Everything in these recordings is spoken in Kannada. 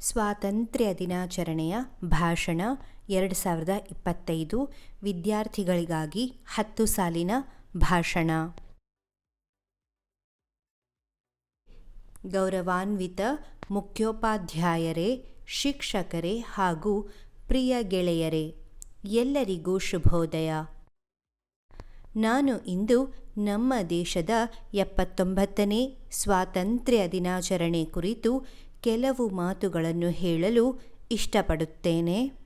ಸ್ವಾತಂತ್ರ್ಯ ದಿನಾಚರಣೆಯ ಭಾಷಣ ಎರಡು ಸಾವಿರದ ಇಪ್ಪತ್ತೈದು ವಿದ್ಯಾರ್ಥಿಗಳಿಗಾಗಿ ಹತ್ತು ಸಾಲಿನ ಭಾಷಣ. ಗೌರವಾನ್ವಿತ ಮುಖ್ಯೋಪಾಧ್ಯಾಯರೇ, ಶಿಕ್ಷಕರೇ ಹಾಗೂ ಪ್ರಿಯ ಗೆಳೆಯರೇ, ಎಲ್ಲರಿಗೂ ಶುಭೋದಯ. ನಾನು ಇಂದು ನಮ್ಮ ದೇಶದ ಎಪ್ಪತ್ತೊಂಬತ್ತನೇ ಸ್ವಾತಂತ್ರ್ಯ ದಿನಾಚರಣೆ ಕುರಿತು ಕೆಲವು ಮಾತುಗಳನ್ನು ಹೇಳಲು ಇಷ್ಟಪಡುತ್ತೇನೆ.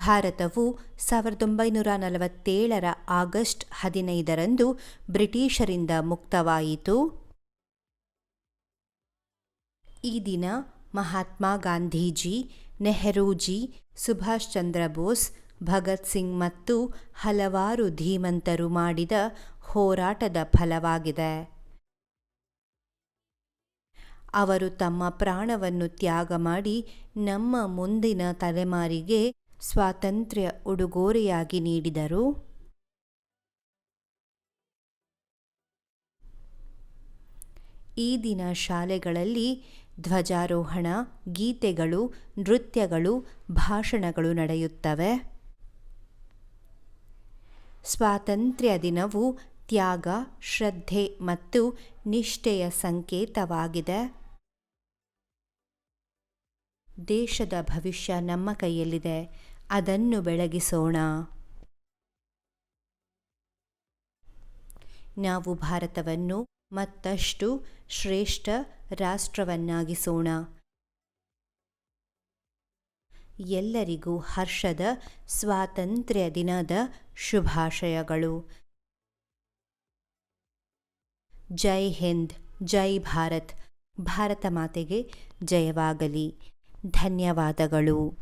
ಭಾರತವು ಸಾವಿರದ ಒಂಬೈನೂರ ನಲವತ್ತೇಳರ ಆಗಸ್ಟ್ ಹದಿನೈದರಂದು ಬ್ರಿಟಿಷರಿಂದ ಮುಕ್ತವಾಯಿತು. ಈ ದಿನ ಮಹಾತ್ಮ ಗಾಂಧೀಜಿ, ನೆಹರೂಜಿ, ಸುಭಾಷ್ ಚಂದ್ರ ಬೋಸ್, ಭಗತ್ ಸಿಂಗ್ ಮತ್ತು ಹಲವಾರು ಧೀಮಂತರು ಮಾಡಿದ ಹೋರಾಟದ ಫಲವಾಗಿದೆ. ಅವರು ತಮ್ಮ ಪ್ರಾಣವನ್ನು ತ್ಯಾಗ ಮಾಡಿ ನಮ್ಮ ಮುಂದಿನ ತಲೆಮಾರಿಗೆ ಸ್ವಾತಂತ್ರ್ಯ ಉಡುಗೊರೆಯಾಗಿ ನೀಡಿದರು. ಈ ದಿನ ಶಾಲೆಗಳಲ್ಲಿ ಧ್ವಜಾರೋಹಣ, ಗೀತೆಗಳು, ನೃತ್ಯಗಳು, ಭಾಷಣಗಳು ನಡೆಯುತ್ತವೆ. ಸ್ವಾತಂತ್ರ್ಯ ದಿನವು ತ್ಯಾಗ, ಶ್ರದ್ಧೆ ಮತ್ತು ನಿಷ್ಠೆಯ ಸಂಕೇತವಾಗಿದೆ. ದೇಶದ ಭವಿಷ್ಯ ನಮ್ಮ ಕೈಯಲ್ಲಿದೆ, ಅದನ್ನು ಬೆಳಗಿಸೋಣ. ನಾವು ಭಾರತವನ್ನು ಮತ್ತಷ್ಟು ಶ್ರೇಷ್ಠ ರಾಷ್ಟ್ರವನ್ನಾಗಿಸೋಣ. ಎಲ್ಲರಿಗೂ ಹರ್ಷದ ಸ್ವಾತಂತ್ರ್ಯ ದಿನದ ಶುಭಾಶಯಗಳು. ಜೈ ಹಿಂದ್, ಜೈ ಭಾರತ್. ಭಾರತ ಮಾತೆಗೆ ಜಯವಾಗಲಿ. ಧನ್ಯವಾದಗಳು.